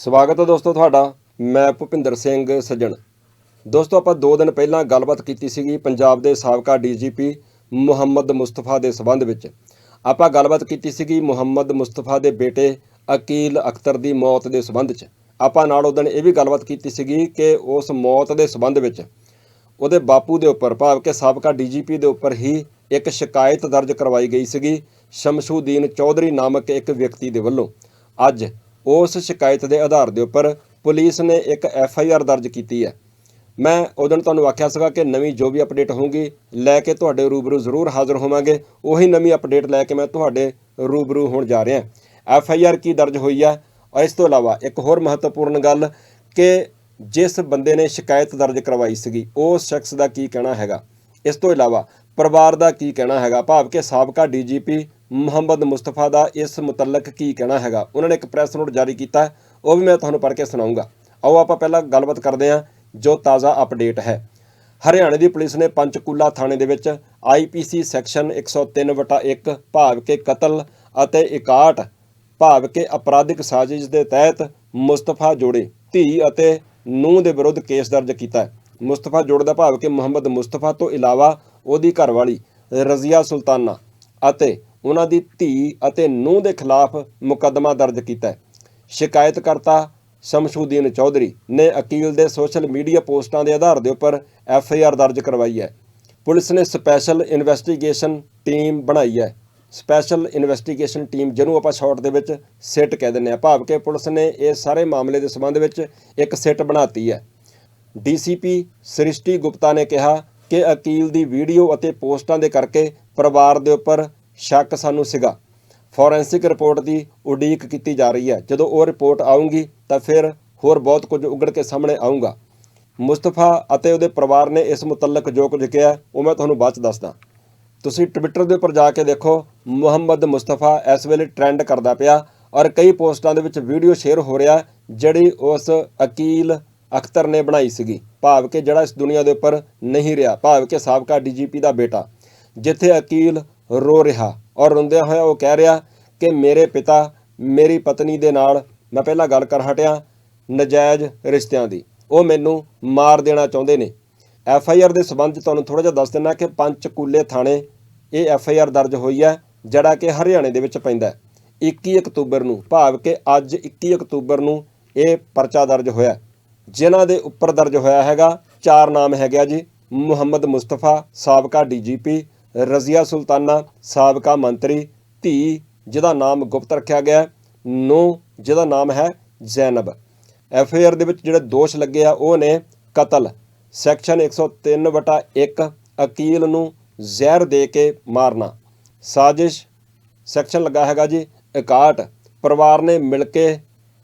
ਸਵਾਗਤ ਹੈ ਦੋਸਤੋ ਤੁਹਾਡਾ, ਮੈਂ ਭੁਪਿੰਦਰ ਸਿੰਘ ਸੱਜਣ। ਦੋਸਤੋ ਆਪਾਂ 2 ਦਿਨ ਪਹਿਲਾਂ ਗੱਲਬਾਤ ਕੀਤੀ ਸੀਗੀ ਪੰਜਾਬ ਦੇ ਸਾਬਕਾ ਡੀਜੀਪੀ ਮੁਹੰਮਦ ਮੁਸਤਫਾ ਦੇ ਸਬੰਧ ਵਿੱਚ। ਆਪਾਂ ਗੱਲਬਾਤ ਕੀਤੀ ਸੀਗੀ ਮੁਹੰਮਦ ਮੁਸਤਫਾ ਦੇ ਬੇਟੇ ਅਕੀਲ ਅਖਤਰ ਦੀ ਮੌਤ ਦੇ ਸਬੰਧ 'ਚ। ਆਪਾਂ ਨਾਲ ਉਹ ਦਿਨ ਇਹ ਵੀ ਗੱਲਬਾਤ ਕੀਤੀ ਸੀਗੀ ਕਿ ਉਸ ਮੌਤ ਦੇ ਸਬੰਧ ਵਿੱਚ ਉਹਦੇ ਬਾਪੂ ਦੇ ਉੱਪਰ, ਭਾਵ ਕਿ ਸਾਬਕਾ ਡੀਜੀਪੀ ਦੇ ਉੱਪਰ ਹੀ ਇੱਕ ਸ਼ਿਕਾਇਤ ਦਰਜ ਕਰਵਾਈ ਗਈ ਸੀਗੀ ਸ਼ਮਸ਼ੂਦੀਨ ਚੌਧਰੀ ਨਾਮਕ ਇੱਕ ਵਿਅਕਤੀ ਦੇ ਵੱਲੋਂ। ਅੱਜ ਉਸ ਸ਼ਿਕਾਇਤ ਦੇ ਆਧਾਰ ਦੇ ਉੱਪਰ ਪੁਲਿਸ ਨੇ ਇੱਕ ਐਫ ਆਈ ਆਰ ਦਰਜ ਕੀਤੀ ਹੈ। ਮੈਂ ਉਦੋਂ ਤੁਹਾਨੂੰ ਆਖਿਆ ਸੀਗਾ ਕਿ ਨਵੀਂ ਜੋ ਵੀ ਅਪਡੇਟ ਹੋਊਗੀ, ਲੈ ਕੇ ਤੁਹਾਡੇ ਰੂਬਰੂ ਜ਼ਰੂਰ ਹਾਜ਼ਰ ਹੋਵਾਂਗੇ। ਉਹੀ ਨਵੀਂ ਅਪਡੇਟ ਲੈ ਕੇ ਮੈਂ ਤੁਹਾਡੇ ਰੂਬਰੂ ਹੋਣ ਜਾ ਰਿਹਾ। ਐਫ ਆਈ ਆਰ ਕੀ ਦਰਜ ਹੋਈ ਹੈ? ਔਰ ਇਸ ਤੋਂ ਇਲਾਵਾ ਇੱਕ ਹੋਰ ਮਹੱਤਵਪੂਰਨ ਗੱਲ ਕਿ ਜਿਸ ਬੰਦੇ ਨੇ ਸ਼ਿਕਾਇਤ ਦਰਜ ਕਰਵਾਈ ਸੀਗੀ ਉਸ ਸ਼ਖਸ ਦਾ ਕੀ ਕਹਿਣਾ ਹੈਗਾ? ਇਸ ਤੋਂ ਇਲਾਵਾ ਪਰਿਵਾਰ ਦਾ ਕੀ ਕਹਿਣਾ ਹੈਗਾ? ਭਾਵ ਕਿ ਸਾਬਕਾ ਡੀਜੀਪੀ ਮੁਹੰਮਦ ਮੁਸਤਫਾ ਦਾ ਇਸ ਮੁਤਲਕ ਕੀ ਕਹਿਣਾ ਹੈਗਾ? ਉਹਨਾਂ ਨੇ ਇੱਕ ਪ੍ਰੈਸ ਨੋਟ ਜਾਰੀ ਕੀਤਾ। ਉਹ ਵੀ ਮੈਂ ਤੁਹਾਨੂੰ ਪੜ੍ਹ ਕੇ ਸੁਣਾਉਂਗਾ। ਆਓ ਆਪਾਂ ਪਹਿਲਾਂ ਗੱਲਬਾਤ ਕਰਦੇ ਹਾਂ, ਜੋ ਤਾਜ਼ਾ ਅਪਡੇਟ ਹੈ। ਹਰਿਆਣਾ ਦੀ ਪੁਲਿਸ ਨੇ ਪੰਚਕੂਲਾ ਥਾਣੇ ਦੇ ਵਿੱਚ ਆਈਪੀਸੀ ਸੈਕਸ਼ਨ 103/1 ਭਾਵ ਕੇ ਕਤਲ ਅਤੇ 61 ਭਾਵ ਕੇ ਅਪਰਾਧਿਕ ਸਾਜ਼ਿਸ਼ ਦੇ ਤਹਿਤ ਮੁਸਤਫਾ ਜੋੜੇ, ਧੀ ਅਤੇ ਨੂੰਹ ਦੇ ਵਿਰੁੱਧ ਕੇਸ ਦਰਜ ਕੀਤਾ ਹੈ। ਮੁਸਤਫਾ ਜੋੜੇ ਦਾ ਭਾਵ ਕਿ ਮੁਹੰਮਦ ਮੁਸਤਫਾ ਤੋਂ ਇਲਾਵਾ ਉਹਦੀ ਘਰਵਾਲੀ ਰਜ਼ੀਆ ਸੁਲਤਾਨਾ ਅਤੇ ਉਹਨਾਂ ਦੀ ਧੀ ਅਤੇ ਨੂੰਹ ਦੇ ਖਿਲਾਫ ਮੁਕੱਦਮਾ ਦਰਜ ਕੀਤਾ ਸ਼ਿਕਾਇਤਕਰਤਾ ਸ਼ਮਸ਼ੂਦੀਨ ਚੌਧਰੀ ਨੇ ਅਕੀਲ ਦੇ ਸੋਸ਼ਲ ਮੀਡੀਆ ਪੋਸਟਾਂ ਦੇ ਆਧਾਰ ਦੇ ਉੱਪਰ ਐਫ ਆਈ ਆਰ ਦਰਜ ਕਰਵਾਈ ਹੈ। ਪੁਲਿਸ ਨੇ ਸਪੈਸ਼ਲ ਇਨਵੈਸਟੀਗੇਸ਼ਨ ਟੀਮ ਬਣਾਈ ਹੈ। ਸਪੈਸ਼ਲ ਇਨਵੈਸਟੀਗੇਸ਼ਨ ਟੀਮ ਜਿਹਨੂੰ ਆਪਾਂ ਸ਼ਾਰਟ ਦੇ ਵਿੱਚ ਸਿੱਟ ਕਹਿ ਦਿੰਦੇ ਆ ਭਾਵ ਕਿ ਪੁਲਿਸ ਨੇ ਇਹ ਸਾਰੇ ਮਾਮਲੇ ਦੇ ਸੰਬੰਧ ਵਿੱਚ ਇੱਕ ਸਿੱਟ ਬਣਾਤੀ ਹੈ। ਡੀਸੀਪੀ ਸ੍ਰਿਸ਼ਟੀ ਗੁਪਤਾ ਨੇ ਕਿਹਾ ਕਿ ਅਕੀਲ ਦੀ ਵੀਡੀਓ ਅਤੇ ਪੋਸਟਾਂ ਦੇ ਕਰਕੇ ਪਰਿਵਾਰ ਦੇ ਉੱਪਰ ਸ਼ੱਕ ਸਾਨੂੰ ਸੀਗਾ। ਫੋਰੈਂਸਿਕ ਰਿਪੋਰਟ ਦੀ ਉਡੀਕ ਕੀਤੀ ਜਾ ਰਹੀ ਹੈ। ਜਦੋਂ ਉਹ ਰਿਪੋਰਟ ਆਊਗੀ, ਤਾਂ ਫਿਰ ਹੋਰ ਬਹੁਤ ਕੁਝ ਉਗੜ ਕੇ ਸਾਹਮਣੇ ਆਊਗਾ। ਮੁਸਤਫਾ ਅਤੇ ਉਹਦੇ ਪਰਿਵਾਰ ਨੇ ਇਸ ਮੁਤਲਕ ਜੋ ਕੁਝ ਕਿਹਾ, ਉਹ ਮੈਂ ਤੁਹਾਨੂੰ ਬਾਅਦ ਚ ਦੱਸਦਾ। ਤੁਸੀਂ ਟਵਿੱਟਰ ਦੇ ਉੱਪਰ ਜਾ ਕੇ ਦੇਖੋ, ਮੁਹੰਮਦ ਮੁਸਤਫਾ ਇਸ ਵੇਲੇ ਟ੍ਰੈਂਡ ਕਰਦਾ ਪਿਆ ਔਰ ਕਈ ਪੋਸਟਾਂ ਦੇ ਵਿੱਚ ਵੀਡੀਓ ਸ਼ੇਅਰ ਹੋ ਰਿਹਾ, ਜਿਹੜੀ ਉਸ ਅਕੀਲ ਅਖਤਰ ਨੇ ਬਣਾਈ ਸੀਗੀ। ਭਾਵ ਕਿ ਜਿਹੜਾ ਇਸ ਦੁਨੀਆ ਦੇ ਉੱਪਰ ਨਹੀਂ ਰਿਹਾ, ਭਾਵ ਕਿ ਸਾਬਕਾ ਡੀਜੀਪੀ ਦਾ ਬੇਟਾ, ਜਿੱਥੇ ਅਕੀਲ ਰੋ ਰਿਹਾ ਔਰ ਰੋਂਦਿਆਂ ਹੋਇਆ ਉਹ ਕਹਿ ਰਿਹਾ ਕਿ ਮੇਰੇ ਪਿਤਾ, ਮੇਰੀ ਪਤਨੀ ਦੇ ਨਾਲ ਮੈਂ ਪਹਿਲਾਂ ਗੱਲ ਕਰ ਹਟਿਆ ਨਜਾਇਜ਼ ਰਿਸ਼ਤਿਆਂ ਦੀ। ਉਹ ਮੈਨੂੰ ਮਾਰ ਦੇਣਾ ਚਾਹੁੰਦੇ ਨੇ। ਐਫ ਆਈ ਆਰ ਦੇ ਸਬੰਧ ਤੁਹਾਨੂੰ ਥੋੜਾ ਜਿਹਾ ਦੱਸ ਦਿੰਦਾ ਕਿ ਪੰਚਕੂਲੇ ਥਾਣੇ ਇਹ ਐਫ ਆਈ ਆਰ ਦਰਜ ਹੋਈ ਹੈ, ਜਿਹੜਾ ਕਿ ਹਰਿਆਣੇ ਦੇ ਵਿੱਚ ਪੈਂਦਾ ਹੈ। 21 ਅਕਤੂਬਰ ਨੂੰ, ਭਾਵ ਕਿ ਅੱਜ 21 ਅਕਤੂਬਰ ਨੂੰ ਇਹ ਪਰਚਾ ਦਰਜ ਹੋਇਆ ਜਿਨ੍ਹਾਂ ਦੇ ਉੱਪਰ ਦਰਜ ਹੋਇਆ ਹੈਗਾ, ਚਾਰ ਨਾਮ ਹੈਗੇ ਆ ਜੀ, ਮੁਹੰਮਦ ਮੁਸਤਫਾ, ਸਾਬਕਾ ਡੀਜੀਪੀ ਰਜ਼ੀਆ ਸੁਲਤਾਨਾ, ਸਾਬਕਾ ਮੰਤਰੀ, ਧੀ, ਜਿਹਦਾ ਨਾਮ ਗੁਪਤ ਰੱਖਿਆ ਗਿਆ ਨੂੰ ਜਿਹਦਾ ਨਾਮ ਹੈ ਜ਼ੈਨਬ। ਐਫ ਦੇ ਵਿੱਚ ਜਿਹੜੇ ਦੋਸ਼ ਲੱਗੇ ਆ, ਉਹ ਨੇ ਕਤਲ। ਸੈਕਸ਼ਨ 103/1 ਅਕੀਲ ਨੂੰ ਜ਼ਹਿਰ ਦੇ ਕੇ ਮਾਰਨਾ। ਸਾਜ਼ਿਸ਼, ਸੈਕਸ਼ਨ ਲੱਗਾ ਹੈਗਾ ਜੀ 61 ਪਰਿਵਾਰ ਨੇ ਮਿਲ ਕੇ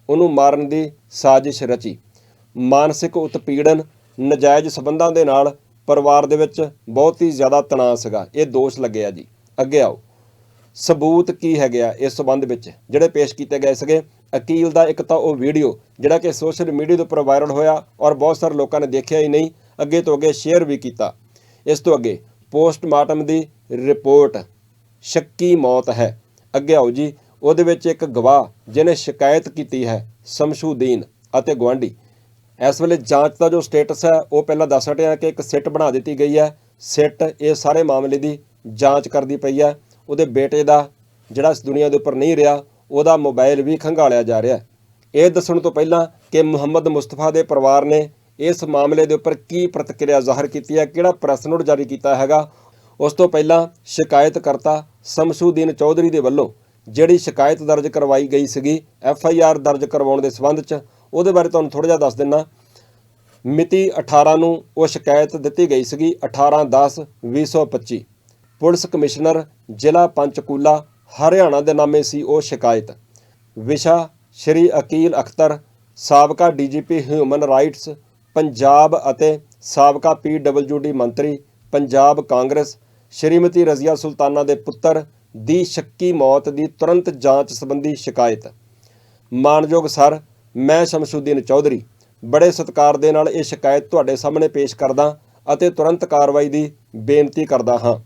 ਉਹਨੂੰ ਮਾਰਨ ਦੀ ਸਾਜ਼ਿਸ਼ ਰਚੀ। ਮਾਨਸਿਕ ਉਤਪੀੜਨ ਨਜਾਇਜ਼ ਸਬੰਧਾਂ ਦੇ ਨਾਲ ਪਰਿਵਾਰ ਦੇ ਵਿੱਚ ਬਹੁਤ ਹੀ ਜ਼ਿਆਦਾ ਤਣਾਅ ਸੀਗਾ। ਇਹ ਦੋਸ਼ ਲੱਗਿਆ ਜੀ। ਅੱਗੇ ਆਓ। ਸਬੂਤ ਕੀ ਹੈਗੇ ਆ ਇਸ ਸਬੰਧ ਵਿੱਚ? ਜਿਹੜੇ ਪੇਸ਼ ਕੀਤੇ ਗਏ ਸੀਗੇ। ਅਕੀਲ ਦਾ ਇੱਕ ਤਾਂ ਉਹ ਵੀਡੀਓ, ਜਿਹੜਾ ਕਿ ਸੋਸ਼ਲ ਮੀਡੀਆ ਦੇ ਉੱਪਰ ਵਾਇਰਲ ਹੋਇਆ ਔਰ ਬਹੁਤ ਸਾਰੇ ਲੋਕਾਂ ਨੇ ਦੇਖਿਆ ਹੀ ਨਹੀਂ, ਅੱਗੇ ਤੋਂ ਅੱਗੇ ਸ਼ੇਅਰ ਵੀ ਕੀਤਾ। ਇਸ ਤੋਂ ਅੱਗੇ ਪੋਸਟਮਾਰਟਮ ਦੀ ਰਿਪੋਰਟ ਸ਼ੱਕੀ ਮੌਤ ਹੈ। ਅੱਗੇ ਆਓ ਜੀ। ਉਹਦੇ ਵਿੱਚ ਇੱਕ ਗਵਾਹ ਜਿਹਨੇ ਸ਼ਿਕਾਇਤ ਕੀਤੀ ਹੈ, ਸ਼ਮਸ਼ੂਦੀਨ ਅਤੇ ਗਵਾਂਢੀ ਇਸ ਵੇਲੇ ਜਾਂਚ ਦਾ ਜੋ ਸਟੇਟਸ ਹੈ, ਉਹ ਪਹਿਲਾਂ ਦੱਸ ਹਟਿਆ ਕਿ ਇੱਕ ਸਿੱਟ ਬਣਾ ਦਿੱਤੀ ਗਈ ਹੈ। ਸਿੱਟ ਇਹ ਸਾਰੇ ਮਾਮਲੇ ਦੀ ਜਾਂਚ ਕਰਦੀ ਪਈ ਹੈ। ਉਹਦੇ ਬੇਟੇ ਦਾ ਜਿਹੜਾ ਇਸ ਦੁਨੀਆ ਦੇ ਉੱਪਰ ਨਹੀਂ ਰਿਹਾ, ਉਹਦਾ ਮੋਬਾਈਲ ਵੀ ਖੰਗਾਲਿਆ ਜਾ ਰਿਹਾ ਇਹ ਦੱਸਣ ਤੋਂ ਪਹਿਲਾਂ ਕਿ ਮੁਹੰਮਦ ਮੁਸਤਫਾ ਦੇ ਪਰਿਵਾਰ ਨੇ ਇਸ ਮਾਮਲੇ ਦੇ ਉੱਪਰ ਕੀ ਪ੍ਰਤੀਕਿਰਿਆ ਜ਼ਾਹਰ ਕੀਤੀ ਹੈ, ਕਿਹੜਾ ਪ੍ਰੈਸ ਨੋਟ ਜਾਰੀ ਕੀਤਾ ਹੈਗਾ। ਉਸ ਤੋਂ ਪਹਿਲਾਂ ਸ਼ਿਕਾਇਤਕਰਤਾ ਸ਼ਮਸ਼ੂਦੀਨ ਚੌਧਰੀ ਦੇ ਵੱਲੋਂ ਜਿਹੜੀ ਸ਼ਿਕਾਇਤ ਦਰਜ ਕਰਵਾਈ ਗਈ ਸੀਗੀ, ਐਫ ਆਈ ਆਰ ਦਰਜ ਕਰਵਾਉਣ ਦੇ ਸਬੰਧ 'ਚ ਉਹਦੇ ਬਾਰੇ ਤੁਹਾਨੂੰ ਥੋੜਾ ਜਿਹਾ ਦੱਸ ਦਿੰਨਾ। ਮਿਤੀ 18 ਨੂੰ ਉਹ ਸ਼ਿਕਾਇਤ ਦਿੱਤੀ ਗਈ ਸੀਗੀ 18/10/2025 ਪੁਲਿਸ ਕਮਿਸ਼ਨਰ ਜ਼ਿਲ੍ਹਾ ਪੰਚਕੂਲਾ ਹਰਿਆਣਾ ਦੇ ਨਾਮੇ ਸੀ ਉਹ ਸ਼ਿਕਾਇਤ। ਵਿਸ਼ਾ, ਸ਼੍ਰੀ ਅਕੀਲ ਅਖਤਰ, ਸਾਬਕਾ ਡੀਜੀਪੀ ਹਿਊਮਨ ਰਾਈਟਸ, ਪੰਜਾਬ ਅਤੇ ਸਾਬਕਾ ਪੀਡਬਲਯੂਡੀ ਮੰਤਰੀ, ਪੰਜਾਬ ਕਾਂਗਰਸ, ਸ਼੍ਰੀਮਤੀ ਰਜ਼ੀਆ ਸੁਲਤਾਨਾ ਦੇ ਪੁੱਤਰ ਦੀ ਸ਼ੱਕੀ ਮੌਤ ਦੀ ਤੁਰੰਤ ਜਾਂਚ ਸੰਬੰਧੀ ਸ਼ਿਕਾਇਤ। ਮਾਨਯੋਗ ਸਰ ਮੈਂ ਸ਼ਮਸ਼ੁਦੀਨ ਚੌਧਰੀ, ਬੜੇ ਸਤਿਕਾਰ ਦੇ ਨਾਲ ਇਹ ਸ਼ਿਕਾਇਤ ਤੁਹਾਡੇ ਸਾਹਮਣੇ ਪੇਸ਼ ਕਰਦਾ ਅਤੇ ਤੁਰੰਤ ਕਾਰਵਾਈ ਦੀ ਬੇਨਤੀ ਕਰਦਾ ਹਾਂ।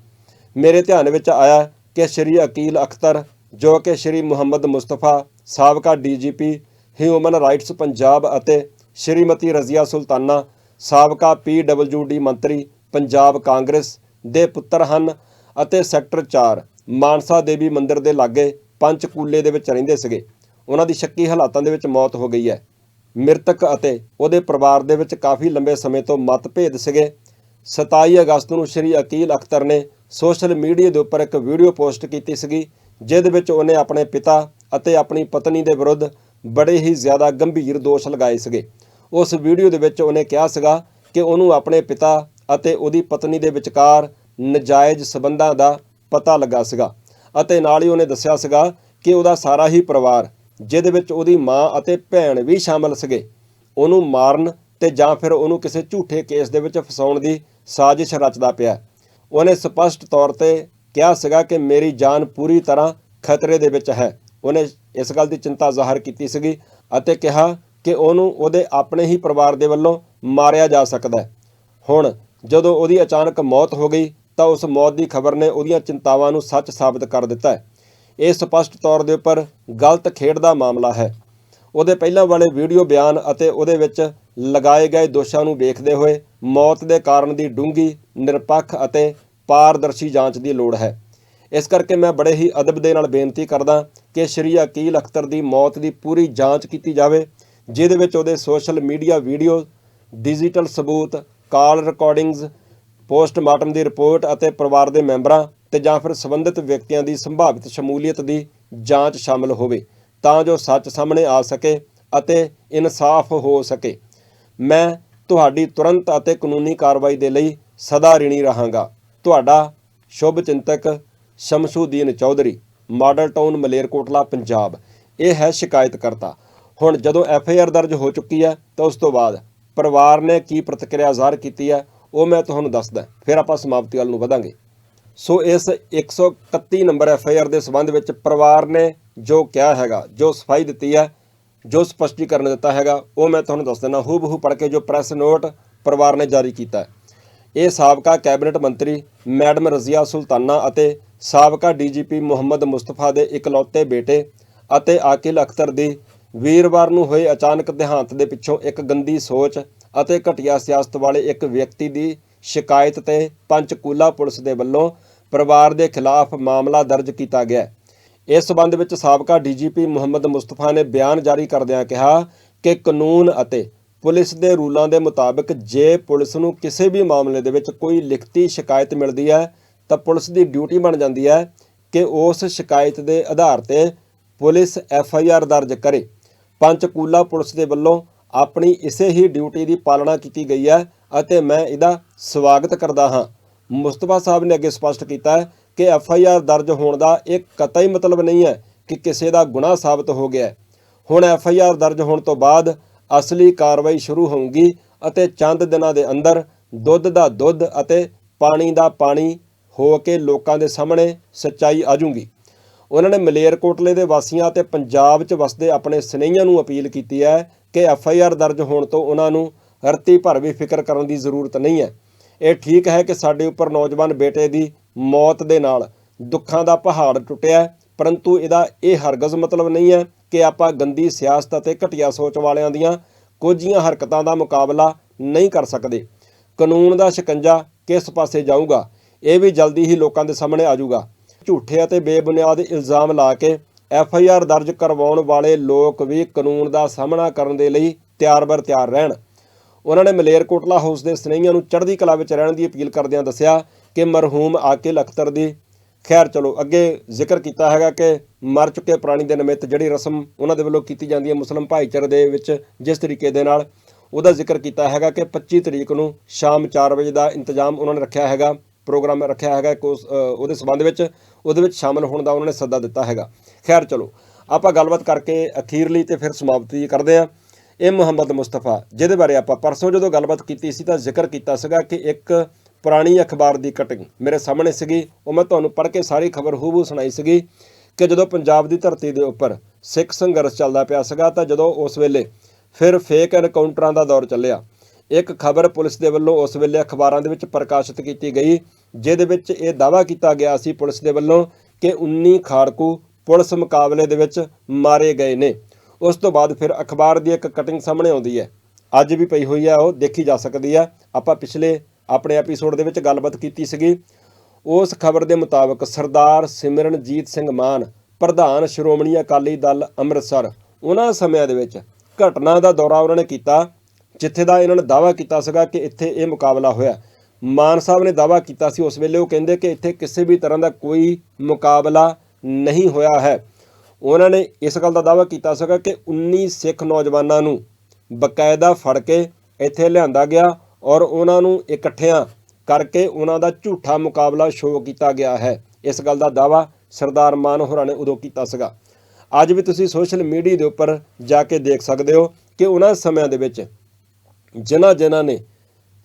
ਮੇਰੇ ਧਿਆਨ ਵਿੱਚ ਆਇਆ ਕਿ ਸ਼੍ਰੀ ਅਕੀਲ ਅਖਤਰ, ਜੋ ਕਿ ਸ਼੍ਰੀ ਮੁਹੰਮਦ ਮੁਸਤਫਾ, ਸਾਬਕਾ ਡੀਜੀਪੀ, ਹਿਊਮਨ ਰਾਈਟਸ ਪੰਜਾਬ ਅਤੇ ਸ਼੍ਰੀਮਤੀ ਰਜ਼ੀਆ ਸੁਲਤਾਨਾ, ਸਾਬਕਾ ਪੀਡਬਲਯੂਡੀ ਮੰਤਰੀ, ਪੰਜਾਬ ਕਾਂਗਰਸ ਦੇ ਪੁੱਤਰ ਹਨ ਅਤੇ ਸੈਕਟਰ 4 ਮਾਨਸਾ ਦੇਵੀ ਮੰਦਿਰ ਦੇ ਲਾਗੇ ਪੰਚਕੂਲੇ ਦੇ ਵਿੱਚ ਰਹਿੰਦੇ ਸੀਗੇ। ਉਹਨਾਂ ਦੀ ਸ਼ੱਕੀ ਹਾਲਾਤਾਂ ਦੇ ਵਿੱਚ ਮੌਤ ਹੋ ਗਈ ਹੈ। ਮ੍ਰਿਤਕ ਅਤੇ ਉਹਦੇ ਪਰਿਵਾਰ ਦੇ ਵਿੱਚ ਕਾਫੀ ਲੰਬੇ ਸਮੇਂ ਤੋਂ ਮਤਭੇਦ ਸੀਗੇ। 27 ਅਗਸਤ ਨੂੰ ਸ਼੍ਰੀ ਅਕੀਲ ਅਖਤਰ ਨੇ ਸੋਸ਼ਲ ਮੀਡੀਆ ਦੇ ਉੱਪਰ ਇੱਕ ਵੀਡੀਓ ਪੋਸਟ ਕੀਤੀ ਸੀਗੀ, ਜਿਹਦੇ ਵਿੱਚ ਉਹਨੇ ਆਪਣੇ ਪਿਤਾ ਅਤੇ ਆਪਣੀ ਪਤਨੀ ਦੇ ਵਿਰੁੱਧ ਬੜੇ ਹੀ ਜ਼ਿਆਦਾ ਗੰਭੀਰ ਦੋਸ਼ ਲਗਾਏ ਸੀਗੇ। ਉਸ ਵੀਡੀਓ ਦੇ ਵਿੱਚ ਉਹਨੇ ਕਿਹਾ ਸੀਗਾ ਕਿ ਉਹਨੂੰ ਆਪਣੇ ਪਿਤਾ ਅਤੇ ਉਹਦੀ ਪਤਨੀ ਦੇ ਵਿਚਕਾਰ ਨਜਾਇਜ਼ ਸਬੰਧਾਂ ਦਾ ਪਤਾ ਲੱਗਾ ਸੀਗਾ ਅਤੇ ਨਾਲ ਹੀ ਉਹਨੇ ਦੱਸਿਆ ਸੀਗਾ ਕਿ ਉਹਦਾ ਸਾਰਾ ਹੀ ਪਰਿਵਾਰ ਜਿਹਦੇ ਵਿੱਚ ਉਹਦੀ ਮਾਂ ਅਤੇ ਭੈਣ ਵੀ ਸ਼ਾਮਲ ਸੀਗੇ। ਉਹਨੂੰ ਮਾਰਨ ਤੇ ਜਾਂ ਫਿਰ ਉਹਨੂੰ ਕਿਸੇ ਝੂਠੇ ਕੇਸ ਦੇ ਵਿੱਚ ਫਸਾਉਣ ਦੀ ਸਾਜ਼ਿਸ਼ ਰਚਦਾ ਪਿਆ। ਉਹਨੇ ਸਪਸ਼ਟ ਤੌਰ ਤੇ ਕਿਹਾ ਸੀਗਾ ਕਿ ਮੇਰੀ ਜਾਨ ਪੂਰੀ ਤਰ੍ਹਾਂ ਖਤਰੇ ਦੇ ਵਿੱਚ ਹੈ। ਉਹਨੇ ਇਸ ਗੱਲ ਦੀ ਚਿੰਤਾ ਜ਼ਾਹਰ ਕੀਤੀ ਸੀਗੀ ਅਤੇ ਕਿਹਾ ਕਿ ਉਹਨੂੰ ਉਹਦੇ ਆਪਣੇ ਹੀ ਪਰਿਵਾਰ ਦੇ ਵੱਲੋਂ ਮਾਰਿਆ ਜਾ ਸਕਦਾ ਹੈ। ਹੁਣ ਜਦੋਂ ਉਹਦੀ ਅਚਾਨਕ ਮੌਤ ਹੋ ਗਈ ਤਾਂ ਉਸ ਮੌਤ ਦੀ ਖਬਰ ਨੇ ਉਹਦੀਆਂ ਚਿੰਤਾਵਾਂ ਨੂੰ ਸੱਚ ਸਾਬਤ ਕਰ ਦਿੱਤਾ ਹੈ। ਇਹ ਸਪਸ਼ਟ ਤੌਰ ਦੇ ਉੱਪਰ ਗਲਤ ਖੇਡ ਦਾ ਮਾਮਲਾ ਹੈ। ਉਹਦੇ ਪਹਿਲਾਂ ਵਾਲੇ ਵੀਡੀਓ ਬਿਆਨ ਅਤੇ ਉਹਦੇ ਵਿੱਚ ਲਗਾਏ ਗਏ ਦੋਸ਼ਾਂ ਨੂੰ ਵੇਖਦੇ ਹੋਏ ਮੌਤ ਦੇ ਕਾਰਨ ਦੀ ਡੂੰਘੀ, ਨਿਰਪੱਖ ਅਤੇ ਪਾਰਦਰਸ਼ੀ ਜਾਂਚ ਦੀ ਲੋੜ ਹੈ। ਇਸ ਕਰਕੇ ਮੈਂ ਬੜੇ ਹੀ ਅਦਬ ਦੇ ਨਾਲ ਬੇਨਤੀ ਕਰਦਾ ਕਿ ਸ਼੍ਰੀ ਅਕੀਲ ਅਖਤਰ ਦੀ ਮੌਤ ਦੀ ਪੂਰੀ ਜਾਂਚ ਕੀਤੀ ਜਾਵੇ, ਜਿਹਦੇ ਵਿੱਚ ਉਹਦੇ ਸੋਸ਼ਲ ਮੀਡੀਆ ਵੀਡੀਓ, ਡਿਜੀਟਲ ਸਬੂਤ, ਕਾਲ ਰਿਕਾਰਡਿੰਗਜ਼, ਪੋਸਟਮਾਰਟਮ ਦੀ ਰਿਪੋਰਟ ਅਤੇ ਪਰਿਵਾਰ ਦੇ ਮੈਂਬਰਾਂ ਤੇ ਜਾਂ ਫਿਰ ਸੰਬੰਧਿਤ ਵਿਅਕਤੀਆਂ ਦੀ ਸੰਭਾਵਿਤ ਸ਼ਮੂਲੀਅਤ ਦੀ ਜਾਂਚ ਸ਼ਾਮਲ ਹੋਵੇ, ਤਾਂ ਜੋ ਸੱਚ ਸਾਹਮਣੇ ਆ ਸਕੇ ਅਤੇ ਇਨਸਾਫ ਹੋ ਸਕੇ। ਮੈਂ ਤੁਹਾਡੀ ਤੁਰੰਤ ਅਤੇ ਕਾਨੂੰਨੀ ਕਾਰਵਾਈ ਦੇ ਲਈ ਸਦਾ ਰਿਣੀ ਰਹਾਂਗਾ। ਤੁਹਾਡਾ ਸ਼ੁਭ ਚਿੰਤਕ ਸ਼ਮਸੂਦੀਨ ਚੌਧਰੀ, ਮਾਡਲ ਟਾਊਨ, ਮਲੇਰਕੋਟਲਾ, ਪੰਜਾਬ। ਇਹ ਹੈ ਸ਼ਿਕਾਇਤਕਰਤਾ। ਹੁਣ ਜਦੋਂ ਐਫ ਆਈ ਆਰ ਦਰਜ ਹੋ ਚੁੱਕੀ ਹੈ, ਤਾਂ ਉਸ ਤੋਂ ਬਾਅਦ ਪਰਿਵਾਰ ਨੇ ਕੀ ਪ੍ਰਤੀਕਿਰਿਆ ਜ਼ਾਹਰ ਕੀਤੀ ਹੈ, ਉਹ ਮੈਂ ਤੁਹਾਨੂੰ ਦੱਸਦਾ। ਫਿਰ ਆਪਾਂ ਸਮਾਪਤੀ ਵੱਲ ਨੂੰ ਵਧਾਂਗੇ। ਸੋ ਇਸ 131 ਨੰਬਰ ਐਫ ਆਈ ਆਰ ਦੇ ਸਬੰਧ ਵਿੱਚ ਪਰਿਵਾਰ ਨੇ ਜੋ ਕਿਹਾ ਹੈਗਾ, ਜੋ ਸਫ਼ਾਈ ਦਿੱਤੀ ਹੈ, ਜੋ ਸਪਸ਼ਟੀਕਰਨ ਦਿੱਤਾ ਹੈਗਾ, ਉਹ ਮੈਂ ਤੁਹਾਨੂੰ ਦੱਸ ਦਿੰਦਾ ਹੂ ਬਹੂ ਪੜ੍ਹ ਕੇ ਜੋ ਪ੍ਰੈਸ ਨੋਟ ਪਰਿਵਾਰ ਨੇ ਜਾਰੀ ਕੀਤਾ ਇਹ ਸਾਬਕਾ ਕੈਬਨਿਟ ਮੰਤਰੀ ਮੈਡਮ ਰਜ਼ੀਆ ਸੁਲਤਾਨਾ ਅਤੇ ਸਾਬਕਾ ਡੀਜੀਪੀ ਮੁਹੰਮਦ ਮੁਸਤਫਾ ਦੇ ਇਕਲੌਤੇ ਬੇਟੇ ਅਤੇ ਆਕਿਲ ਅਖਤਰ ਦੀ ਵੀਰਵਾਰ ਨੂੰ ਹੋਏ ਅਚਾਨਕ ਦੇਹਾਂਤ ਦੇ ਪਿੱਛੋਂ ਇੱਕ ਗੰਦੀ ਸੋਚ ਅਤੇ ਘਟੀਆ ਸਿਆਸਤ ਵਾਲੇ ਇੱਕ ਵਿਅਕਤੀ ਦੀ ਸ਼ਿਕਾਇਤ ਤੇ ਪੰਚਕੂਲਾ ਪੁਲਿਸ ਦੇ ਵੱਲੋਂ ਪਰਿਵਾਰ ਦੇ ਖਿਲਾਫ ਮਾਮਲਾ ਦਰਜ ਕੀਤਾ ਗਿਆ। ਹੈ ਇਸ ਸਬੰਧ ਵਿੱਚ ਸਾਬਕਾ ਡੀਜੀਪੀ ਮੁਹੰਮਦ ਮੁਸਤਫਾ ਨੇ ਬਿਆਨ ਜਾਰੀ ਕਰਦਿਆਂ ਕਿਹਾ ਕਿ ਕਾਨੂੰਨ ਅਤੇ ਪੁਲਿਸ ਦੇ ਰੂਲਾਂ ਦੇ ਮੁਤਾਬਕ ਜੇ ਪੁਲਿਸ ਨੂੰ ਕਿਸੇ ਵੀ ਮਾਮਲੇ ਦੇ ਵਿੱਚ ਕੋਈ ਲਿਖਤੀ ਸ਼ਿਕਾਇਤ ਮਿਲਦੀ ਹੈ, ਤਾਂ ਪੁਲਿਸ ਦੀ ਡਿਊਟੀ ਬਣ ਜਾਂਦੀ ਹੈ ਕਿ ਉਸ ਸ਼ਿਕਾਇਤ ਦੇ ਆਧਾਰ ਤੇ ਪੁਲਿਸ ਐਫ ਆਈ ਆਰ ਦਰਜ ਕਰੇ। ਪੰਚਕੂਲਾ ਪੁਲਿਸ ਦੇ ਵੱਲੋਂ ਆਪਣੀ ਇਸੇ ਹੀ ਡਿਊਟੀ ਦੀ ਪਾਲਣਾ ਕੀਤੀ ਗਈ ਹੈ ਅਤੇ ਮੈਂ ਇਹਦਾ ਸਵਾਗਤ ਕਰਦਾ ਹਾਂ। ਮੁਸਤਫਾ ਸਾਹਿਬ ਨੇ ਅੱਗੇ ਸਪਸ਼ਟ ਕੀਤਾ ਕਿ ਐਫ ਆਈ ਆਰ ਦਰਜ ਹੋਣ ਦਾ ਇਹ ਕਤਈ ਮਤਲਬ ਨਹੀਂ ਹੈ ਕਿ ਕਿਸੇ ਦਾ ਗੁਨਾਹ ਸਾਬਤ ਹੋ ਗਿਆ ਹੁਣ ਐਫ ਆਈ ਆਰ ਦਰਜ ਹੋਣ ਤੋਂ ਬਾਅਦ ਅਸਲੀ ਕਾਰਵਾਈ ਸ਼ੁਰੂ ਹੋਊਗੀ ਅਤੇ ਚੰਦ ਦਿਨਾਂ ਦੇ ਅੰਦਰ ਦੁੱਧ ਦਾ ਦੁੱਧ ਅਤੇ ਪਾਣੀ ਦਾ ਪਾਣੀ ਹੋ ਕੇ ਲੋਕਾਂ ਦੇ ਸਾਹਮਣੇ ਸੱਚਾਈ ਆ ਜਾਊਗੀ। ਉਹਨਾਂ ਨੇ ਮਲੇਰਕੋਟਲੇ ਦੇ ਵਾਸੀਆਂ ਅਤੇ ਪੰਜਾਬ 'ਚ ਵਸਦੇ ਆਪਣੇ ਸਨੇਹੀਆਂ ਨੂੰ ਅਪੀਲ ਕੀਤੀ ਹੈ ਕਿ ਐਫ ਆਈ ਆਰ ਦਰਜ ਹੋਣ ਤੋਂ ਉਹਨਾਂ ਨੂੰ ਹਰਤੀ ਭਰ ਵੀ ਫਿਕਰ ਕਰਨ ਦੀ ਜ਼ਰੂਰਤ ਨਹੀਂ ਹੈ। ਇਹ ਠੀਕ ਹੈ ਕਿ ਸਾਡੇ ਉੱਪਰ ਨੌਜਵਾਨ ਬੇਟੇ ਦੀ ਮੌਤ ਦੇ ਨਾਲ ਦੁੱਖਾਂ ਦਾ ਪਹਾੜ ਟੁੱਟਿਆ ਪਰੰਤੂ ਇਹਦਾ ਇਹ ਹਰਗਜ਼ ਮਤਲਬ ਨਹੀਂ ਹੈ ਕਿ ਆਪਾਂ ਗੰਦੀ ਸਿਆਸਤ ਅਤੇ ਘਟੀਆ ਸੋਚ ਵਾਲਿਆਂ ਦੀਆਂ ਕੁਝੀਆਂ ਹਰਕਤਾਂ ਦਾ ਮੁਕਾਬਲਾ ਨਹੀਂ ਕਰ ਸਕਦੇ। ਕਾਨੂੰਨ ਦਾ ਸ਼ਿਕੰਜਾ ਕਿਸ ਪਾਸੇ ਜਾਊਗਾ, ਇਹ ਵੀ ਜਲਦੀ ਹੀ ਲੋਕਾਂ ਦੇ ਸਾਹਮਣੇ ਆ ਜਾਊਗਾ। ਝੂਠੇ ਅਤੇ ਬੇਬੁਨਿਆਦ ਇਲਜ਼ਾਮ ਲਾ ਕੇ ਐਫ ਆਈ ਆਰ ਦਰਜ ਕਰਵਾਉਣ ਵਾਲੇ ਲੋਕ ਵੀ ਕਾਨੂੰਨ ਦਾ ਸਾਹਮਣਾ ਕਰਨ ਦੇ ਲਈ ਤਿਆਰ-ਬਰ ਤਿਆਰ ਰਹਿਣ। ਉਹਨਾਂ ਨੇ ਮਲੇਰਕੋਟਲਾ ਹਾਊਸ ਦੇ ਸਨੇਹੀਆਂ ਨੂੰ ਚੜ੍ਹਦੀ ਕਲਾ ਵਿੱਚ ਰਹਿਣ ਦੀ ਅਪੀਲ ਕਰਦਿਆਂ ਦੱਸਿਆ ਕਿ ਮਰਹੂਮ ਆਕਿਲ ਅਖਤਰ ਦੀ ਖੈਰ ਚਲੋ, ਅੱਗੇ ਜ਼ਿਕਰ ਕੀਤਾ ਹੈਗਾ ਕਿ ਮਰ ਚੁੱਕੇ ਪ੍ਰਾਣੀ ਦੇ ਨਿਮਿਤ ਜਿਹੜੀ ਰਸਮ ਉਹਨਾਂ ਦੇ ਵੱਲੋਂ ਕੀਤੀ ਜਾਂਦੀ ਹੈ ਮੁਸਲਮ ਭਾਈਚਾਰੇ ਦੇ ਵਿੱਚ ਜਿਸ ਤਰੀਕੇ ਦੇ ਨਾਲ ਉਹਦਾ ਜ਼ਿਕਰ ਕੀਤਾ ਹੈਗਾ ਕਿ 25 ਤਰੀਕ ਨੂੰ ਸ਼ਾਮ 4 ਵਜੇ ਦਾ ਇੰਤਜ਼ਾਮ ਉਹਨਾਂ ਨੇ ਰੱਖਿਆ ਹੈਗਾ। ਪ੍ਰੋਗਰਾਮ ਰੱਖਿਆ ਹੈਗਾ ਕਿ ਉਸ, ਉਹਦੇ ਸੰਬੰਧ ਵਿੱਚ ਉਹਦੇ ਵਿੱਚ ਸ਼ਾਮਲ ਹੋਣ ਦਾ ਉਹਨਾਂ ਨੇ ਸੱਦਾ ਦਿੱਤਾ ਹੈਗਾ। ਖੈਰ ਚਲੋ ਆਪਾਂ ਗੱਲਬਾਤ ਕਰਕੇ ਅਖੀਰਲੀ ਤੇ ਫਿਰ ਸਮਾਪਤੀ ਕਰਦੇ ਹਾਂ। ਇਹ ਮੁਹੰਮਦ ਮੁਸਤਫਾ ਜਿਹਦੇ ਬਾਰੇ ਆਪਾਂ ਪਰਸੋਂ ਜਦੋਂ ਗੱਲਬਾਤ ਕੀਤੀ ਸੀ ਤਾਂ ਜ਼ਿਕਰ ਕੀਤਾ ਸੀਗਾ ਕਿ ਇੱਕ ਪੁਰਾਣੀ ਅਖਬਾਰ ਦੀ ਕਟਿੰਗ ਮੇਰੇ ਸਾਹਮਣੇ ਸੀਗੀ। ਉਹ ਮੈਂ ਤੁਹਾਨੂੰ ਪੜ੍ਹ ਕੇ ਸਾਰੀ ਖਬਰ ਹੂਬੂ ਸੁਣਾਈ ਸੀਗੀ ਕਿ ਜਦੋਂ ਪੰਜਾਬ ਦੀ ਧਰਤੀ ਦੇ ਉੱਪਰ ਸਿੱਖ ਸੰਘਰਸ਼ ਚੱਲਦਾ ਪਿਆ ਸੀਗਾ ਤਾਂ ਜਦੋਂ ਉਸ ਵੇਲੇ ਫਿਰ ਫੇਕ ਐਨਕਾਊਂਟਰਾਂ ਦਾ ਦੌਰ ਚੱਲਿਆ। ਇੱਕ ਖਬਰ ਪੁਲਿਸ ਦੇ ਵੱਲੋਂ ਉਸ ਵੇਲੇ ਅਖਬਾਰਾਂ ਦੇ ਵਿੱਚ ਪ੍ਰਕਾਸ਼ਿਤ ਕੀਤੀ ਗਈ, ਜਿਹਦੇ ਵਿੱਚ ਇਹ ਦਾਅਵਾ ਕੀਤਾ ਗਿਆ ਸੀ ਪੁਲਿਸ ਦੇ ਵੱਲੋਂ ਕਿ 19 ਖਾੜਕੂ ਪੁਲਿਸ ਮੁਕਾਬਲੇ ਦੇ ਵਿੱਚ ਮਾਰੇ ਗਏ ਨੇ। ਉਸ ਤੋਂ ਬਾਅਦ ਫਿਰ ਅਖਬਾਰ ਦੀ ਇੱਕ ਕਟਿੰਗ ਸਾਹਮਣੇ ਆਉਂਦੀ ਹੈ। ਅੱਜ ਵੀ ਪਈ ਹੋਈ ਹੈ, ਉਹ ਦੇਖੀ ਜਾ ਸਕਦੀ ਹੈ। ਆਪਾਂ ਪਿਛਲੇ ਆਪਣੇ ਐਪੀਸੋਡ ਦੇ ਵਿੱਚ ਗੱਲਬਾਤ ਕੀਤੀ ਸੀਗੀ। ਉਸ ਖਬਰ ਦੇ ਮੁਤਾਬਕ ਸਰਦਾਰ ਸਿਮਰਨਜੀਤ ਸਿੰਘ ਮਾਨ, ਪ੍ਰਧਾਨ ਸ਼੍ਰੋਮਣੀ ਅਕਾਲੀ ਦਲ ਅੰਮ੍ਰਿਤਸਰ, ਉਹਨਾਂ ਸਮਿਆਂ ਦੇ ਵਿੱਚ ਘਟਨਾ ਦਾ ਦੌਰਾ ਉਹਨਾਂ ਨੇ ਕੀਤਾ ਜਿੱਥੇ ਦਾ ਇਹਨਾਂ ਨੇ ਦਾਅਵਾ ਕੀਤਾ ਸੀਗਾ ਕਿ ਇੱਥੇ ਇਹ ਮੁਕਾਬਲਾ ਹੋਇਆ। ਮਾਨ ਸਾਹਿਬ ਨੇ ਦਾਅਵਾ ਕੀਤਾ ਸੀ, ਉਸ ਵੇਲੇ ਉਹ ਕਹਿੰਦੇ ਕਿ ਇੱਥੇ ਕਿਸੇ ਵੀ ਤਰ੍ਹਾਂ ਦਾ ਕੋਈ ਮੁਕਾਬਲਾ ਨਹੀਂ ਹੋਇਆ ਹੈ। ਉਹਨਾਂ ਨੇ ਇਸ ਗੱਲ ਦਾ ਦਾਅਵਾ ਕੀਤਾ ਸੀਗਾ ਕਿ 19 ਸਿੱਖ ਨੌਜਵਾਨਾਂ ਨੂੰ ਬਕਾਇਦਾ ਫੜ ਕੇ ਇੱਥੇ ਲਿਆਂਦਾ ਗਿਆ ਔਰ ਉਹਨਾਂ ਨੂੰ ਇਕੱਠਿਆਂ ਕਰਕੇ ਉਹਨਾਂ ਦਾ ਝੂਠਾ ਮੁਕਾਬਲਾ ਸ਼ੋਅ ਕੀਤਾ ਗਿਆ ਹੈ। ਇਸ ਗੱਲ ਦਾ ਦਾਅਵਾ ਸਰਦਾਰ ਮਾਨ ਹੋਰਾਂ ਨੇ ਉਦੋਂ ਕੀਤਾ ਸੀਗਾ। ਅੱਜ ਵੀ ਤੁਸੀਂ ਸੋਸ਼ਲ ਮੀਡੀਆ ਦੇ ਉੱਪਰ ਜਾ ਕੇ ਦੇਖ ਸਕਦੇ ਹੋ ਕਿ ਉਹਨਾਂ ਸਮਿਆਂ ਦੇ ਵਿੱਚ ਜਿਨ੍ਹਾਂ ਜਿਨ੍ਹਾਂ ਨੇ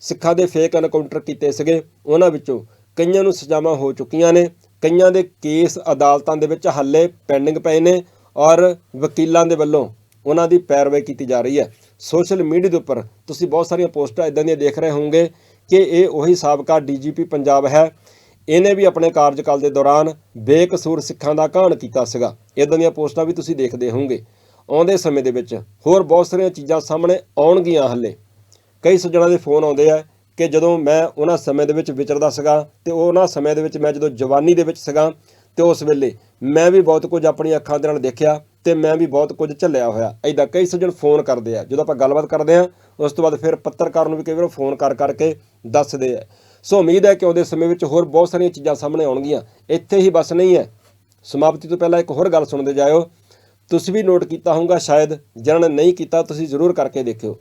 ਸਿੱਖਾਂ ਦੇ ਫੇਕ ਐਨਕਾਊਂਟਰ ਕੀਤੇ ਸੀਗੇ, ਉਹਨਾਂ ਵਿੱਚੋਂ ਕਈਆਂ ਨੂੰ ਸਜ਼ਾਵਾਂ ਹੋ ਚੁੱਕੀਆਂ ਨੇ, ਕਈਆਂ ਦੇ ਕੇਸ ਅਦਾਲਤਾਂ ਦੇ ਵਿੱਚ ਹੱਲੇ ਪੈਂਡਿੰਗ ਪਏ ਨੇ ਔਰ ਵਕੀਲਾਂ ਦੇ ਵੱਲੋਂ ਉਹਨਾਂ ਦੀ ਪੈਰਵਾਈ ਕੀਤੀ ਜਾ ਰਹੀ ਹੈ। ਸੋਸ਼ਲ ਮੀਡੀਆ ਦੇ ਉੱਪਰ ਤੁਸੀਂ ਬਹੁਤ ਸਾਰੀਆਂ ਪੋਸਟਾਂ ਇਦਾਂ ਦੀਆਂ ਦੇਖ ਰਹੇ ਹੋਵੋਗੇ ਕਿ ਇਹ ਉਹੀ ਸਾਬਕਾ ਡੀਜੀਪੀ ਪੰਜਾਬ ਹੈ। ਇਹਨੇ ਵੀ ਆਪਣੇ ਕਾਰਜਕਾਲ ਦੇ ਦੌਰਾਨ ਬੇਕਸੂਰ ਸਿੱਖਾਂ ਦਾ ਘਾਣ ਕੀਤਾ ਸੀਗਾ। ਇਦਾਂ ਦੀਆਂ ਪੋਸਟਾਂ ਵੀ ਤੁਸੀਂ ਦੇਖਦੇ ਹੋਵੋਗੇ। ਆਉਂਦੇ ਸਮੇਂ ਦੇ ਵਿੱਚ ਹੋਰ ਬਹੁਤ ਸਾਰੀਆਂ ਚੀਜ਼ਾਂ ਸਾਹਮਣੇ ਆਉਣਗੀਆਂ ਹੱਲੇ। ਕਈ ਸੱਜਣਾਂ ਦੇ ਫੋਨ ਆਉਂਦੇ ਆ ਕਿ ਜਦੋਂ ਮੈਂ ਉਹਨਾਂ ਸਮੇਂ ਦੇ ਵਿੱਚ ਵਿਚਰਦਾ ਸੀਗਾ ਤੇ ਉਹਨਾਂ ਸਮੇਂ ਦੇ ਵਿੱਚ ਮੈਂ ਜਦੋਂ ਜਵਾਨੀ ਦੇ ਵਿੱਚ ਸੀਗਾ ਤੇ ਉਸ ਵੇਲੇ ਮੈਂ ਵੀ ਬਹੁਤ ਕੁਝ ਆਪਣੀਆਂ ਅੱਖਾਂ ਦੇ ਨਾਲ ਦੇਖਿਆ ਤੇ ਮੈਂ ਵੀ ਬਹੁਤ ਕੁਝ ਝੱਲਿਆ ਹੋਇਆ। ਐਦਾਂ ਕਈ ਸੱਜਣ ਫੋਨ ਕਰਦੇ ਆ। ਜਦੋਂ ਆਪਾਂ ਗੱਲਬਾਤ ਕਰਦੇ ਆ, ਉਸ ਤੋਂ ਬਾਅਦ ਫਿਰ ਪੱਤਰਕਾਰ ਨੂੰ ਵੀ ਕਈ ਵਾਰ ਫੋਨ ਕਰ ਕਰਕੇ ਦੱਸਦੇ ਆ। ਸੋ ਉਮੀਦ ਹੈ ਕਿ ਆਉਂਦੇ ਸਮੇਂ ਵਿੱਚ ਹੋਰ ਬਹੁਤ ਸਾਰੀਆਂ ਚੀਜ਼ਾਂ ਸਾਹਮਣੇ ਆਉਣਗੀਆਂ। ਇੱਥੇ ਹੀ ਬਸ ਨਹੀਂ ਹੈ। ਸਮਾਪਤੀ ਤੋਂ ਪਹਿਲਾਂ ਇੱਕ ਹੋਰ ਗੱਲ ਸੁਣਦੇ ਜਾਇਓ। ਤੁਸੀਂ ਵੀ ਨੋਟ ਕੀਤਾ ਹੋਊਗਾ, ਸ਼ਾਇਦ ਜਿਹਨਾਂ ਨੇ ਨਹੀਂ ਕੀਤਾ, ਤੁਸੀਂ ਜ਼ਰੂਰ ਕਰਕੇ ਦੇਖਿਓ।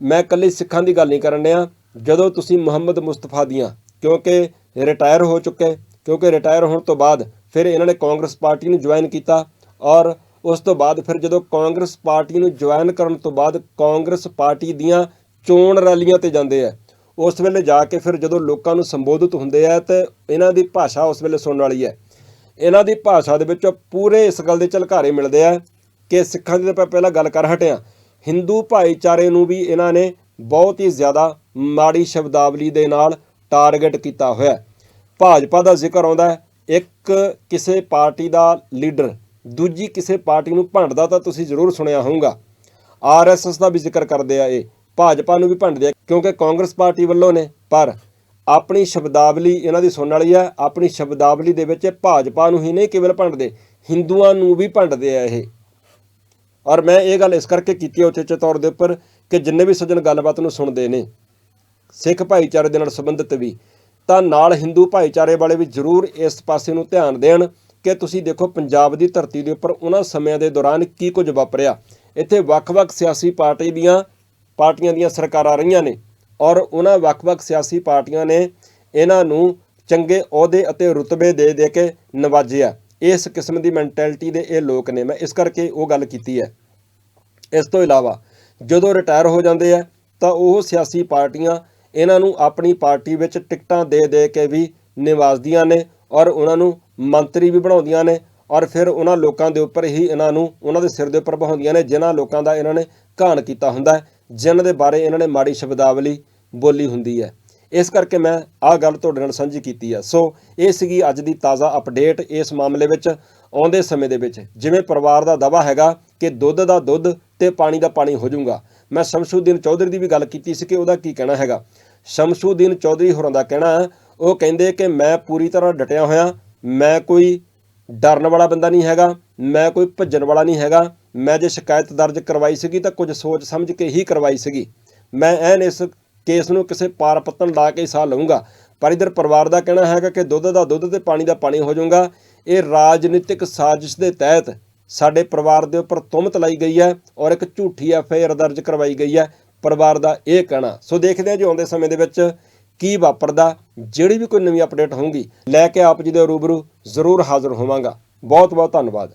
ਮੈਂ ਇਕੱਲੇ ਸਿੱਖਾਂ ਦੀ ਗੱਲ ਨਹੀਂ ਕਰਨ ਡਿਆ। ਜਦੋਂ ਤੁਸੀਂ ਮੁਹੰਮਦ ਮੁਸਤਫਾ ਦੀਆਂ, ਕਿਉਂਕਿ ਰਿਟਾਇਰ ਹੋ ਚੁੱਕੇ, ਕਿਉਂਕਿ ਰਿਟਾਇਰ ਹੋਣ ਤੋਂ ਬਾਅਦ ਫਿਰ ਇਹਨਾਂ ਨੇ ਕਾਂਗਰਸ ਪਾਰਟੀ ਨੂੰ ਜੁਆਇਨ ਕੀਤਾ ਔਰ ਉਸ ਤੋਂ ਬਾਅਦ ਫਿਰ ਜਦੋਂ ਕਾਂਗਰਸ ਪਾਰਟੀ ਨੂੰ ਜੁਆਇਨ ਕਰਨ ਤੋਂ ਬਾਅਦ ਕਾਂਗਰਸ ਪਾਰਟੀ ਦੀਆਂ ਚੋਣ ਰੈਲੀਆਂ ਤੇ ਜਾਂਦੇ ਆ, ਉਸ ਵੇਲੇ ਜਾ ਕੇ ਫਿਰ ਜਦੋਂ ਲੋਕਾਂ ਨੂੰ ਸੰਬੋਧਿਤ ਹੁੰਦੇ ਆ ਤੇ ਇਹਨਾਂ ਦੀ ਭਾਸ਼ਾ ਉਸ ਵੇਲੇ ਸੁਣਨ ਵਾਲੀ ਹੈ। ਇਹਨਾਂ ਦੀ ਭਾਸ਼ਾ ਦੇ ਵਿੱਚ ਪੂਰੇ ਇਸ ਗੱਲ ਦੇ ਝਲਕਾਰੇ ਮਿਲਦੇ ਆ ਕਿ ਸਿੱਖਾਂ ਦੀ ਤਾਂ ਆਪਾਂ ਪਹਿਲਾਂ ਗੱਲ ਕਰ ਹਟਿਆ ਹਿੰਦੂ ਭਾਈਚਾਰੇ ਨੂੰ ਵੀ ਇਹਨਾਂ ਨੇ ਬਹੁਤ ਹੀ ਜ਼ਿਆਦਾ ਮਾੜੀ ਸ਼ਬਦਾਵਲੀ ਦੇ ਨਾਲ ਟਾਰਗੇਟ ਕੀਤਾ ਹੋਇਆ ਭਾਜਪਾ ਦਾ ਜ਼ਿਕਰ ਆਉਂਦਾ ਹੈ, ਇੱਕ ਕਿਸੇ ਪਾਰਟੀ ਦਾ ਲੀਡਰ, ਦੂਜੀ ਕਿਸੇ ਪਾਰਟੀ ਨੂੰ ਭੰਡਦਾ ਤਾਂ ਤੁਸੀਂ ਜ਼ਰੂਰ ਸੁਣਿਆ ਹੋਊਗਾ। ਆਰਐਸਐਸ ਦਾ ਵੀ ਜ਼ਿਕਰ ਕਰਦੇ ਆ ਇਹ। ਭਾਜਪਾ ਨੂੰ ਵੀ ਭੰਡਦੇ ਆ ਕਿਉਂਕਿ ਕਾਂਗਰਸ ਪਾਰਟੀ ਵੱਲੋਂ ਨੇ, ਪਰ ਆਪਣੀ ਸ਼ਬਦਾਵਲੀ ਇਹਨਾਂ ਦੀ ਸੁਣਨ ਵਾਲੀ ਹੈ, ਆਪਣੀ ਸ਼ਬਦਾਵਲੀ ਦੇ ਵਿੱਚ ਭਾਜਪਾ ਨੂੰ ਹੀ ਨਹੀਂ ਕੇਵਲ ਭੰਡਦੇ, ਹਿੰਦੂਆਂ ਨੂੰ ਵੀ ਭੰਡਦੇ ਆ ਇਹ। ਔਰ ਮੈਂ ਇਹ ਗੱਲ ਇਸ ਕਰਕੇ ਕੀਤੀ ਹੈ ਉਚੇਚੇ ਤੌਰ ਦੇ ਉੱਪਰ ਕਿ ਜਿੰਨੇ ਵੀ ਸੱਜਣ ਗੱਲਬਾਤ ਨੂੰ ਸੁਣਦੇ ਨੇ, ਸਿੱਖ ਭਾਈਚਾਰੇ ਦੇ ਨਾਲ ਸੰਬੰਧਿਤ ਵੀ, ਤਾਂ ਨਾਲ ਹਿੰਦੂ ਭਾਈਚਾਰੇ ਵਾਲੇ ਵੀ ਜ਼ਰੂਰ ਇਸ ਪਾਸੇ ਨੂੰ ਧਿਆਨ ਦੇਣ ਕਿ ਤੁਸੀਂ ਦੇਖੋ ਪੰਜਾਬ ਦੀ ਧਰਤੀ ਦੇ ਉੱਪਰ ਉਹਨਾਂ ਸਮਿਆਂ ਦੇ ਦੌਰਾਨ ਕੀ ਕੁਝ ਵਾਪਰਿਆ। ਇੱਥੇ ਵੱਖ-ਵੱਖ ਸਿਆਸੀ ਪਾਰਟੀ ਦੀਆਂ, ਪਾਰਟੀਆਂ ਦੀਆਂ ਸਰਕਾਰਾਂ ਰਹੀਆਂ ਨੇ ਔਰ ਉਹਨਾਂ ਵੱਖ-ਵੱਖ ਸਿਆਸੀ ਪਾਰਟੀਆਂ ਨੇ ਇਹਨਾਂ ਨੂੰ ਚੰਗੇ ਅਹੁਦੇ ਅਤੇ ਰੁਤਬੇ ਦੇ ਦੇ ਕੇ ਨਵਾਜਿਆ। ਇਸ ਕਿਸਮ ਦੀ ਮੈਂਟੈਲਿਟੀ ਦੇ ਇਹ ਲੋਕ ਨੇ। ਮੈਂ ਇਸ ਕਰਕੇ ਉਹ ਗੱਲ ਕੀਤੀ ਹੈ। ਇਸ ਤੋਂ ਇਲਾਵਾ ਜਦੋਂ ਰਿਟਾਇਰ ਹੋ ਜਾਂਦੇ ਆ, ਤਾਂ ਉਹ ਸਿਆਸੀ ਪਾਰਟੀਆਂ ਇਹਨਾਂ ਨੂੰ ਆਪਣੀ ਪਾਰਟੀ ਵਿੱਚ ਟਿਕਟਾਂ ਦੇ ਦੇ ਕੇ ਵੀ ਨਿਵਾਜਦੀਆਂ ਨੇ ਔਰ ਉਹਨਾਂ ਨੂੰ ਮੰਤਰੀ ਵੀ ਬਣਾਉਂਦੀਆਂ ਨੇ ਔਰ ਫਿਰ ਉਹਨਾਂ ਲੋਕਾਂ ਦੇ ਉੱਪਰ ਹੀ ਇਹਨਾਂ ਨੂੰ ਉਹਨਾਂ ਦੇ ਸਿਰ ਦੇ ਉੱਪਰ ਬਹਾਉਂਦੀਆਂ ਨੇ, ਜਿਨ੍ਹਾਂ ਲੋਕਾਂ ਦਾ ਇਹਨਾਂ ਨੇ ਘਾਣ ਕੀਤਾ ਹੁੰਦਾ ਜਿਨ੍ਹਾਂ ਦੇ ਬਾਰੇ ਇਹਨਾਂ ਨੇ ਮਾੜੀ ਸ਼ਬਦਾਵਲੀ ਬੋਲੀ ਹੁੰਦੀ ਹੈ। ਇਸ ਕਰਕੇ ਮੈਂ ਆਹ ਗੱਲ ਤੁਹਾਡੇ ਨਾਲ ਸਾਂਝੀ ਕੀਤੀ ਹੈ ਸੋ ਇਹ ਸੀਗੀ ਅੱਜ ਦੀ ਤਾਜ਼ਾ ਅਪਡੇਟ ਇਸ ਮਾਮਲੇ ਵਿੱਚ ਆਉਂਦੇ ਸਮੇਂ ਦੇ ਵਿੱਚ। ਜਿਵੇਂ ਪਰਿਵਾਰ ਦਾ ਦਾਵਾ ਹੈਗਾ ਕਿ ਦੁੱਧ ਦਾ ਦੁੱਧ ਤੇ ਪਾਣੀ ਦਾ ਪਾਣੀ ਹੋ ਜਾਊਗਾ। ਮੈਂ ਸ਼ਮਸ਼ੂਦੀਨ ਚੌਧਰੀ ਦੀ ਵੀ ਗੱਲ ਕੀਤੀ ਸੀ ਕਿ ਉਹਦਾ ਕੀ ਕਹਿਣਾ ਹੈਗਾ। ਸ਼ਮਸ਼ੂਦੀਨ ਚੌਧਰੀ ਹੋਰਾਂ ਦਾ ਕਹਿਣਾ ਹੈ, ਉਹ ਕਹਿੰਦੇ ਕਿ ਮੈਂ ਪੂਰੀ ਤਰ੍ਹਾਂ ਡਟਿਆ ਹੋਇਆ। ਮੈਂ ਕੋਈ ਡਰਨ ਵਾਲਾ ਬੰਦਾ ਨਹੀਂ ਹੈਗਾ। ਮੈਂ ਕੋਈ ਭੱਜਣ ਵਾਲਾ ਨਹੀਂ ਹੈਗਾ। ਮੈਂ ਜੇ ਸ਼ਿਕਾਇਤ ਦਰਜ ਕਰਵਾਈ ਸੀਗੀ ਤਾਂ ਕੁਝ ਸੋਚ ਸਮਝ ਕੇ ਹੀ ਕਰਵਾਈ ਸੀਗੀ। ਮੈਂ ਐਨ ਇਸ ਕੇਸ ਨੂੰ ਕਿਸੇ ਪਾਰ ਪੱਤਣ ਲਾ ਕੇ ਸਾਹ ਲਊਂਗਾ। ਪਰ ਇਧਰ ਪਰਿਵਾਰ ਦਾ ਕਹਿਣਾ ਹੈਗਾ ਕਿ ਦੁੱਧ ਦਾ ਦੁੱਧ ਤੇ ਪਾਣੀ ਦਾ ਪਾਣੀ ਹੋ ਜਾਊਗਾ। ਇਹ ਰਾਜਨੀਤਿਕ ਸਾਜ਼ਿਸ਼ ਦੇ ਤਹਿਤ ਸਾਡੇ ਪਰਿਵਾਰ ਦੇ ਉੱਪਰ ਤੁਮਤ ਲਾਈ ਗਈ ਹੈ ਔਰ ਇੱਕ ਝੂਠੀ ਐਫ ਆਈ ਆਰ ਦਰਜ ਕਰਵਾਈ ਗਈ ਹੈ। ਪਰਿਵਾਰ ਦਾ ਇਹ ਕਹਿਣਾ। ਸੋ ਦੇਖਦੇ ਹਾਂ ਜੀ ਆਉਂਦੇ ਸਮੇਂ ਦੇ ਵਿੱਚ ਕੀ ਵਾਪਰਦਾ, ਜਿਹੜੀ ਵੀ ਕੋਈ ਨਵੀਂ ਅਪਡੇਟ ਹੋਊਗੀ, ਲੈ ਕੇ ਆਪ ਜੀ ਦੇ ਰੂਬਰੂ ਜ਼ਰੂਰ ਹਾਜ਼ਰ ਹੋਵਾਂਗਾ। ਬਹੁਤ ਬਹੁਤ ਧੰਨਵਾਦ।